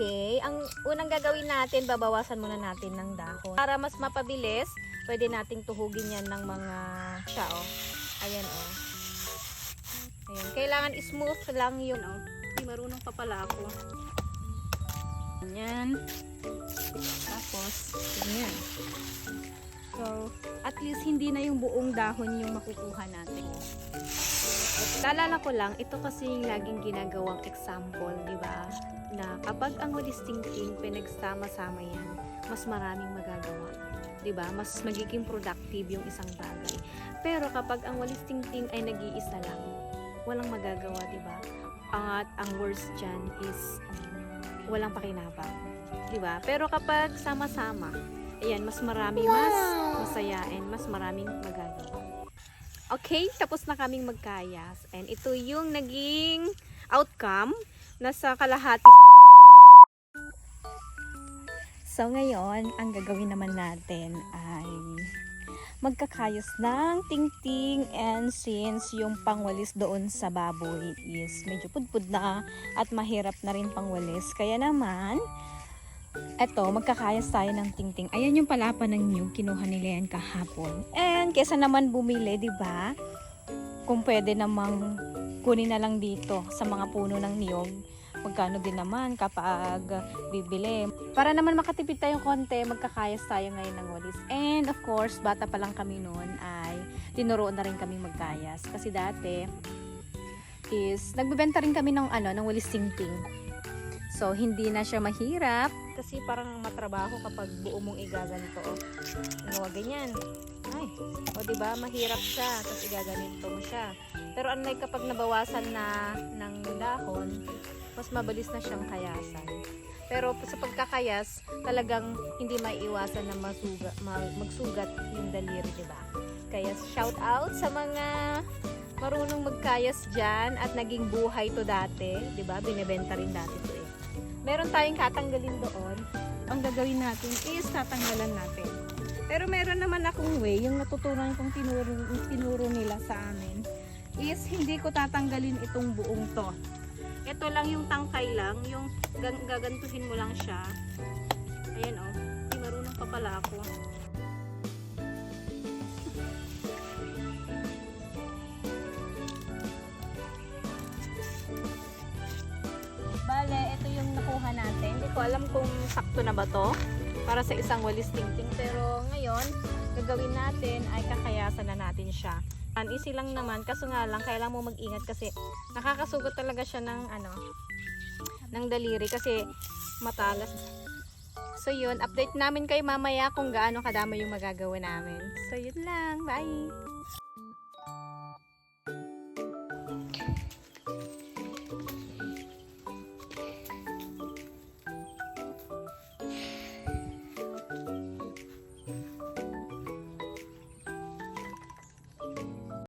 Okay, ang unang gagawin natin, babawasan muna natin ng dahon. Para mas mapabilis, pwede nating tuhugin yan ng mga siya, oh. Ayan, oh. Ayan, kailangan smooth lang yung, oh. Hindi marunong pa pala ako. Yan. Tapos, ganyan. So, at least hindi na yung buong dahon yung makukuha natin. Talala ko lang, ito kasi yung laging ginagawang example, di ba? Na kapag ang walis tingting pinagsama-sama yan, mas maraming magagawa. Di ba? Mas magiging productive yung isang bagay. Pero kapag ang walis tingting ay nag-iisa lang, walang magagawa, di ba? At ang worst dyan is walang pakinabang. Di ba? Pero kapag sama-sama, ayan, mas marami, mas masayain, mas maraming magagawa. Okay, tapos na kaming magkayas. And ito yung naging outcome. Nasa kalahati. So, ngayon, ang gagawin naman natin ay magkakayos ng tingting and since yung pangwalis doon sa baboy is medyo pudpud na at mahirap na rin pangwalis. Kaya naman, eto, magkakayas tayo ng tingting. Ayan yung palapa ng nyug, kinuha nila yan kahapon. And kesa naman bumili, di ba? Kung pwede namang kunin na lang dito sa mga puno ng niyog, magkano din naman kapag bibili. Para naman makatipid tayo konti, magkakayas tayo ngayon ng walis. And of course, bata pa lang kami noon ay tinuruan na rin kami magkayas. Kasi dati is nagbebenta rin kami ng ano, ng walis tingting. So, hindi na siya mahirap. Kasi parang matrabaho kapag buo mong igaganito. Oh. Ano, ganyan. Ay, o di ba mahirap siya, tapos igaganito mo siya. Pero unlike kapag nabawasan na ng dahon, mas mabilis na siyang kayasan. Pero sa pagkakayas, talagang hindi maiiwasan na masuga, ma- magsugat yung daliri, di ba? Kaya shout out sa mga marunong magkayas dyan at naging buhay to dati, di ba? Binebenta rin dati to eh. Meron tayong katanggalin doon. Ang gagawin natin is tatanggalan natin. Pero meron naman akong way, yung natutunan kong tinuro, tinuro nila sa amin, is hindi ko tatanggalin itong buong to. Ito lang yung tangkay lang, yung gan- gagantuhin mo lang siya. Ayan oh, hindi marunong pa pala ako. Bale, ito yung nakuha natin. Hindi ko alam kung sakto na ba to para sa isang walis tingting. Pero ngayon, gagawin natin ay kakayasan na natin siya. Easy lang naman, kaso nga lang, kailangan mo mag-ingat kasi nakakasugot talaga siya ng ano, ng daliri kasi matalas. So yun, update namin kayo mamaya kung gaano kadami yung magagawa namin. So yun lang, bye!